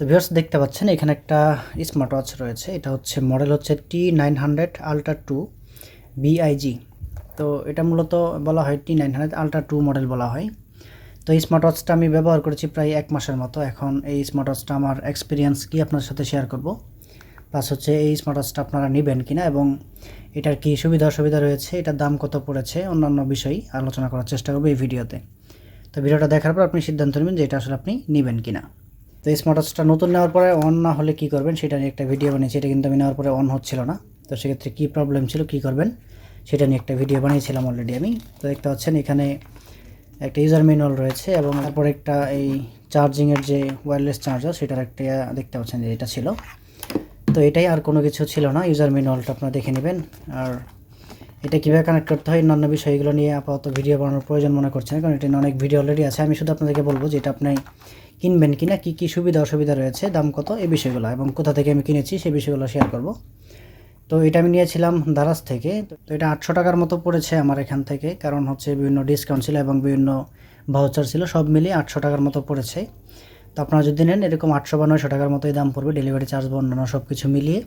তো ভিউয়ার্স দেখতে পাচ্ছেন, এখানে একটা স্মার্ট ওয়াচ রয়েছে। এটা হচ্ছে মডেল হচ্ছে T nine hundred ultra two BIG তো এটা মূলত বলা হয় T nine hundred ultra two model বলা হয়। তো এই স্মার্ট ওয়াচটা আমি ব্যবহার করেছি প্রায় এক মাসের মতো। এখন এই স্মার্ট ওয়াচটা আমার এক্সপিরিয়েন্স কি আপনার সাথে শেয়ার করব। প্লাস হচ্ছে এই স্মার্ট ওয়াচটা আপনারা নেবেন কিনা এবং এটার কি সুবিধা অসুবিধা রয়েছে, এটার দাম কত পড়েছে, অন্যান্য বিষয় আলোচনা করার চেষ্টা করব এই ভিডিওতে। তো ভিডিওটা দেখার পর আপনি সিদ্ধান্ত নেবেন যে এটা আসলে আপনি নেবেন কিনা। তো স্মার্ট ওয়াচটা নতুন নেওয়ার পরে অন না হলে কী করবেন? সেটা নিয়ে একটা ভিডিও বানিয়েছি। এটা কিন্তু আমি নেওয়ার পরে অন হচ্ছিল না। তো সেক্ষেত্রে কী প্রবলেম ছিল, কী করবেন? সেটা নিয়ে একটা ভিডিও বানিয়েছিলাম অলরেডি আমি। তো দেখতে পাচ্ছেন এখানে একটা ইউজার ম্যানুয়াল রয়েছে এবং তারপর একটা এই চার্জিংয়ের যে ওয়্যারলেস চার্জার সেটার একটা, দেখতে পাচ্ছেন যে এটা ছিল। তো এটাই আর কোনো কিছু ছিল না। ইউজার ম্যানুয়ালটা আপনারা দেখে নেবেন। আর এটা কীভাবে কানেক্ট করতে হয়, অন্যান্য বিষয়গুলো নিয়ে আপাতত ভিডিও বানানোর প্রয়োজন মনে করছেন, কারণ এটা অনেক ভিডিও অলরেডি আছে। আমি শুধু আপনাদেরকে বলব যে এটা আপনি কিনবেন কিনা, কী কী সুবিধা অসুবিধা রয়েছে, দাম কত, এই বিষয়গুলো এবং কোথা থেকে আমি কিনেছি সেই বিষয়গুলো শেয়ার করব। তো এটা আমি নিয়েছিলাম দারাজ থেকে, তো এটা আটশো টাকার মতো পড়েছে আমার এখান থেকে, কারণ হচ্ছে বিভিন্ন ডিসকাউন্ট ছিল এবং বিভিন্ন ভাউচার ছিল, সব মিলিয়ে আটশো টাকার মতো পড়েছে। তো আপনারা যদি নেন, এরকম আটশো বা নয়শো টাকার মতোই দাম পড়বে ডেলিভারি চার্জ বা অন্যান্য সব কিছু মিলিয়ে,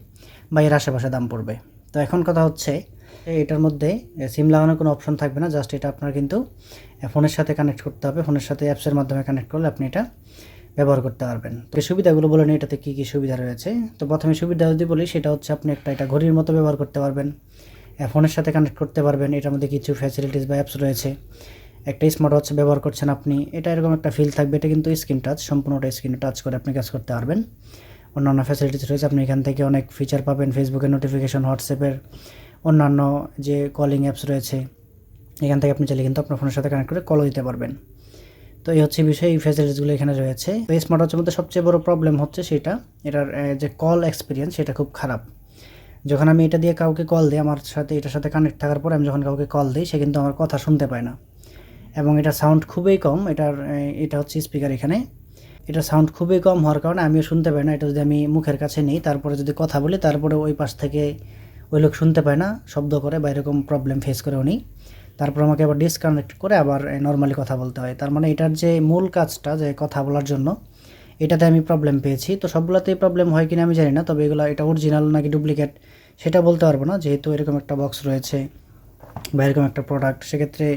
বা এর আশেপাশে দাম পড়বে। তো এখন কথা হচ্ছে এটার মধ্যে সিম লাগানোর কোনো অপশন থাকবে না জাস্ট এটা আপনার কিন্তু ফোনের সাথে কানেক্ট করতে হবে, ফোনের সাথে অ্যাপসের মাধ্যমে কানেক্ট করলে আপনি এটা ব্যবহার করতে পারবেন। তো সুবিধাগুলো বলেন এটাতে কী কী সুবিধা রয়েছে? তো প্রথমে সুবিধা যদি বলি, সেটা হচ্ছে আপনি একটা, এটা ঘড়ির মতো ব্যবহার করতে পারবেন ফোনের সাথে কানেক্ট করতে পারবেন, এটার মধ্যে কিছু ফ্যাসিলিটিস বা অ্যাপস রয়েছে। একটা স্মার্ট ওয়াচ ব্যবহার করছেন আপনি, এটা এরকম একটা ফিল থাকবে, এটা কিন্তু স্ক্রিন টাচ সম্পূর্ণটা স্ক্রিনে টাচ করে আপনি কাজ করতে পারবেন। অন্যান্য ফ্যাসিলিটিস রয়েছে, আপনি এখান থেকে অনেক ফিচার পাবেন ফেসবুকের নোটিফিকেশন হোয়াটসঅ্যাপের অন্যান্য যে কলিং অ্যাপস রয়েছে, এখান থেকে আপনি চাইলে কিন্তু আপনার ফোনের সাথে কানেক্ট করে কলও দিতে পারবেন। তো এই হচ্ছে বিষয়, এই ফ্যাসিলিটিসগুলো এখানে রয়েছে। তো এই স্মার্ট ওয়াচের মধ্যে সবচেয়ে বড় প্রবলেম হচ্ছে সেটা, এটার যে কল এক্সপিরিয়েন্স সেটা খুব খারাপ। যখন আমি এটা দিয়ে কাউকে কল দিই, আমার সাথে, এটার সাথে কানেক্ট থাকার পরে আমি যখন কাউকে কল দিই, সে কিন্তু আমার কথা শুনতে পায় না। এবং এটা সাউন্ড খুবই কম, এটার এটা হচ্ছে স্পিকার এখানে। এটা সাউন্ড খুবই কম হওয়ার কারণে আমিও শুনতে পাই না, এটা যদি আমি মুখের কাছে নিই, তারপরে যদি কথা বলি, তারপরে ওই পাশ থেকে ওই লোক শুনতে পায় না, শব্দ করে বা এরকম প্রবলেম ফেস করে উনি। তারপর আমাকে আবার ডিসকানেক্ট করে আবার নর্মালি কথা বলতে হয়। তার মানে এটার যে মূল কাজটা, যে কথা বলার জন্য, এটাতে আমি প্রবলেম পেয়েছি। তো সবগুলোতেই প্রবলেম হয় কিনা আমি জানি না, তবে এগুলো, এটা অরিজিনাল নাকি ডুপ্লিকেট সেটা বলতে পারব না। যেহেতু এরকম একটা বক্স রয়েছে বা এরকম একটা প্রোডাক্ট সেক্ষেত্রে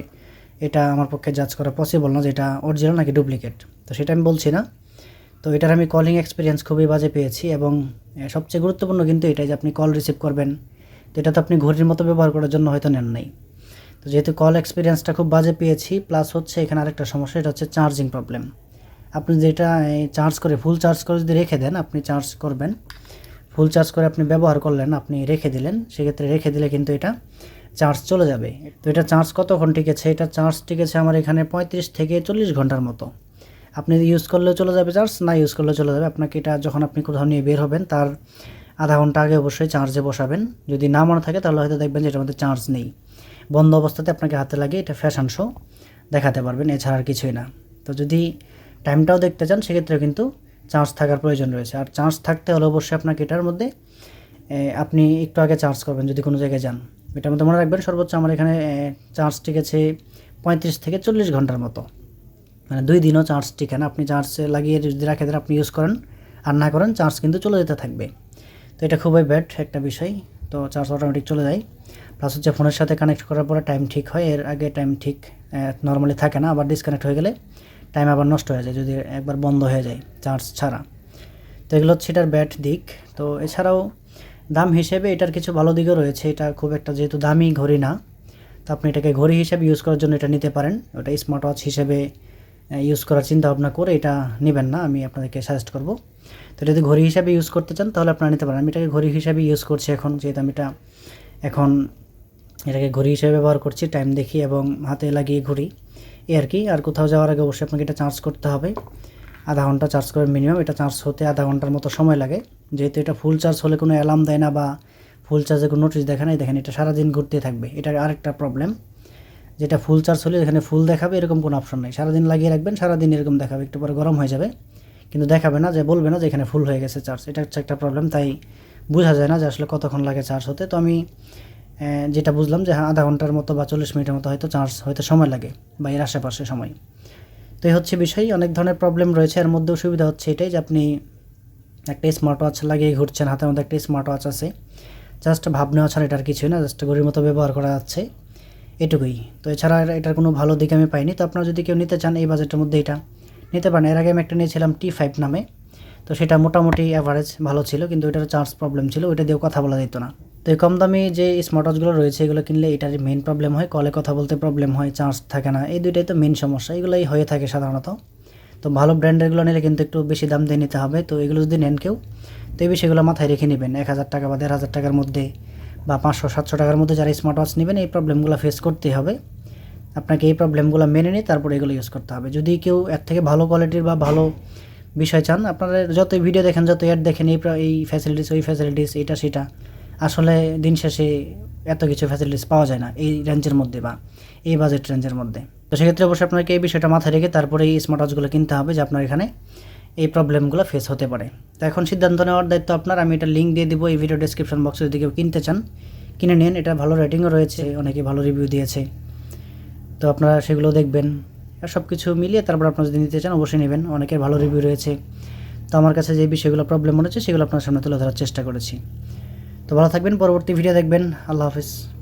এটা আমার পক্ষে জাজ করা পসিবল না যে এটা অরিজিনাল নাকি ডুপ্লিকেট তো সেটা আমি বলছি না। তো এটার আমি কলিং এক্সপিরিয়েন্স খুবই বাজে পেয়েছি এবং সবচেয়ে গুরুত্বপূর্ণ কিন্তু এটাই যে আপনি কল রিসিভ করবেন। তো এটা তো আপনি ঘড়ির মতো ব্যবহার করার জন্য হয়তো নেন নাই। তো যেহেতু কল এক্সপিরিয়েন্সটা খুব বাজে পেয়েছি প্লাস হচ্ছে এখানে আরেকটা সমস্যা, এটা হচ্ছে চার্জিং প্রবলেম আপনি যেটা চার্জ করে ফুল চার্জ করে যদি রেখে দেন, আপনি চার্জ করবেন। ফুল চার্জ করে আপনি ব্যবহার করলেন, আপনি রেখে দিলেন, সেক্ষেত্রে রেখে দিলে কিন্তু এটা চার্জ চলে যাবে। তো এটা চার্জ কতক্ষণ টিকেছে? এটা চার্জ টিকেছে আমার এখানে পঁয়ত্রিশ থেকে চল্লিশ ঘণ্টার মতো। আপনি ইউজ করলেও চলে যাবে চার্জ না ইউজ করলেও চলে যাবে, আপনাকে এটা যখন আপনি কোথাও নিয়ে বের হবেন, তার আধা ঘণ্টা আগে অবশ্যই চার্জে বসাবেন। যদি না মনে থাকে তাহলে হয়তো দেখবেন যে এটার মধ্যে চার্জ নেই। বন্ধ অবস্থাতে আপনাকে হাতে লাগিয়ে এটা ফ্যাশন শো দেখাতে পারবেন, এছাড়া আর কিছুই না। তো যদি টাইমটাও দেখতে চান সেক্ষেত্রে কিন্তু চার্জ থাকার প্রয়োজন রয়েছে। আর চার্জ থাকতে হলে অবশ্যই আপনাকে এটার মধ্যে আপনি একটু আগে চার্জ করবেন যদি কোনো জায়গায় যান। এটার মধ্যে মনে রাখবেন সর্বোচ্চ আমার এখানে চার্জ টিকেছে পঁয়ত্রিশ থেকে চল্লিশ ঘণ্টার মতো। মানে দুই দিনও চার্জ টিকে না। আপনি চার্জ লাগিয়ে যদি রাখে আপনি ইউজ করেন। আর না করেন চার্জ কিন্তু চলে যেতে থাকবে। তো এটা খুবই ব্যাড একটা বিষয়। তো চার্জ অটোমেটিক চলে যায়। প্লাস হচ্ছে ফোনের সাথে কানেক্ট করার পরে টাইম ঠিক হয়। এর আগে টাইম ঠিক নর্মালি থাকে না। আবার ডিসকানেক্ট হয়ে গেলে টাইম আবার নষ্ট হয়ে যায়, যদি একবার বন্ধ হয়ে যায় চার্জ ছাড়া। তো এগুলো হচ্ছে এটার ব্যাড দিক। তো এছাড়াও দাম হিসেবে এটার কিছু ভালো দিকও রয়েছে। এটা খুব একটা যেহেতু দামি ঘড়ি না, তো আপনি এটাকে ঘড়ি হিসেবে ইউজ করার জন্য এটা নিতে পারেন। ওটা স্মার্ট ওয়াচ হিসেবে ইউজ করার চিন্তা ভাবনা করে এটা নেবেন না, আমি আপনাদেরকে সাজেস্ট করব। তো যদি ঘড়ি হিসাবে ইউজ করতে চান, তাহলে আপনারা নিতে পারেন। আমি এটাকে ঘড়ি হিসাবে ইউজ করছি এখন, যেহেতু আমি এটা এখন এটাকে ঘড়ি হিসেবে ব্যবহার করছি টাইম দেখি এবং হাতে লাগিয়ে ঘড়ি এ আর কি, আর কোথাও যাওয়ার আগে অবশ্যই আপনাকে এটা চার্জ করতে হবে। আধা ঘণ্টা চার্জ করে মিনিমাম এটা চার্জ হতে আধা ঘণ্টার মতো সময় লাগে। যেহেতু এটা ফুল চার্জ হলে কোনো অ্যালার্ম দেয় না বা ফুল চার্জে কোনো নোটিশ দেখা নাই, দেখেন এটা সারাদিন ঘুরতে থাকবে। এটার আরেকটা প্রবলেম যেটা ফুল চার্জ হলে এখানে ফুল দেখাবে, এরকম কোনো অপশন নেই। সারাদিন লাগিয়ে রাখবেন, সারাদিন এরকম দেখাবে, একটু পরে গরম হয়ে যাবে। কিন্তু দেখাবে না যে, বলবে না যে এখানে ফুল হয়ে গেছে চার্জ। এটা হচ্ছে একটা প্রবলেম তাই বোঝা যায় না যে আসলে কতক্ষণ লাগে চার্জ হতে। তো আমি যেটা বুঝলাম যে হ্যাঁ আধা ঘণ্টার মতো বা চল্লিশ মিনিটের মতো হয়তো চার্জ, হয়তো সময় লাগে বা এর আশেপাশে সময়। তো এই হচ্ছে বিষয়। অনেক ধরনের প্রবলেম রয়েছে। এর মধ্যেও সুবিধা হচ্ছে এটাই যে আপনি একটা স্মার্ট ওয়াচ লাগিয়ে ঘুরছেন, হাতের মধ্যে একটা স্মার্ট ওয়াচ আছে। জাস্ট ভাব নেওয়া ছাড়া এটার কিছুই না জাস্ট ঘড়ির মতো ব্যবহার করা যাচ্ছে এটুকুই। তো এছাড়া এটার কোনো ভালো দিক আমি পাইনি। তো আপনারা যদি কেউ নিতে চান এই বাজেটের মধ্যে এটা, নিতে পারেন। এর আগে আমি একটা নিয়েছিলাম টি ফাইভ নামে। তো সেটা মোটামুটি অ্যাভারেজ ভালো ছিল, কিন্তু ওইটার চার্জ প্রবলেম ছিল, ওইটা দিয়েও কথা বলা যেত না। তো এই কম দামি যে স্মার্ট ওয়াচগুলো রয়েছে, এগুলো কিনলে এটার মেন প্রবলেম হয় কলে কথা বলতে প্রবলেম হয় চার্জ থাকে না। এই দুইটাই তো মেন সমস্যা, এগুলোই হয়ে থাকে সাধারণত। তো ভালো ব্র্যান্ডেরগুলো নিলে কিন্তু একটু বেশি দাম দিয়ে নিতে হবে। তো এগুলো যদি নেন কেউ, তো এই বিষয়গুলো মাথায় রেখে নেবেন। এক হাজার টাকা বা দেড় হাজার টাকার মধ্যে। বা পাঁচশো, সাতশো টাকার মধ্যে যারা স্মার্ট ওয়াচ নেবেন, এই প্রবলেমগুলো ফেস করতে হবে। আপনাকে এই প্রবলেমগুলো মেনে নিয়ে তারপরে এগুলো ইউজ করতে হবে। যদি কেউ এর থেকে ভালো কোয়ালিটির বা ভালো বিষয় চান, আপনারা যত ভিডিও দেখেন যত অ্যাড দেখেন, এই এই ফ্যাসিলিটিস ওই ফ্যাসিলিটিস এটা, সেটা, আসলে দিন শেষে এত কিছু ফ্যাসিলিটিস পাওয়া যায় না এই রেঞ্জের মধ্যে বা এই বাজেট রেঞ্জের মধ্যে। তো সেক্ষেত্রে অবশ্যই আপনাকে এই বিষয়টা মাথায় রেখে তারপরে এই স্মার্ট ওয়াচগুলো কিনতে হবে যে আপনার এখানে এই প্রবলেমগুলো ফেস হতে পারে। তো এখন সিদ্ধান্ত নেওয়ার দায়িত্ব আপনার। আমি এটা লিঙ্ক দিয়ে দিব এই ভিডিও ডেসক্রিপশন বক্সে যদি কেউ কিনতে চান, কিনে নিন। এটা ভালো রেটিংও রয়েছে। অনেকে ভালো রিভিউ দিয়েছে। তো আপনারা সেগুলো দেখবেন। আর সব কিছু মিলিয়ে তারপর আপনারা যদি নিতে চান, অবশ্যই নেবেন। অনেকের ভালো রিভিউ রয়েছে। তো আমার কাছে যে বিষয়গুলো প্রবলেম মনে হচ্ছে, সেগুলো আপনার সামনে তুলে ধরার চেষ্টা করেছি। তো ভালো থাকবেন। পরবর্তী ভিডিও দেখবেন। আল্লাহ হাফিজ।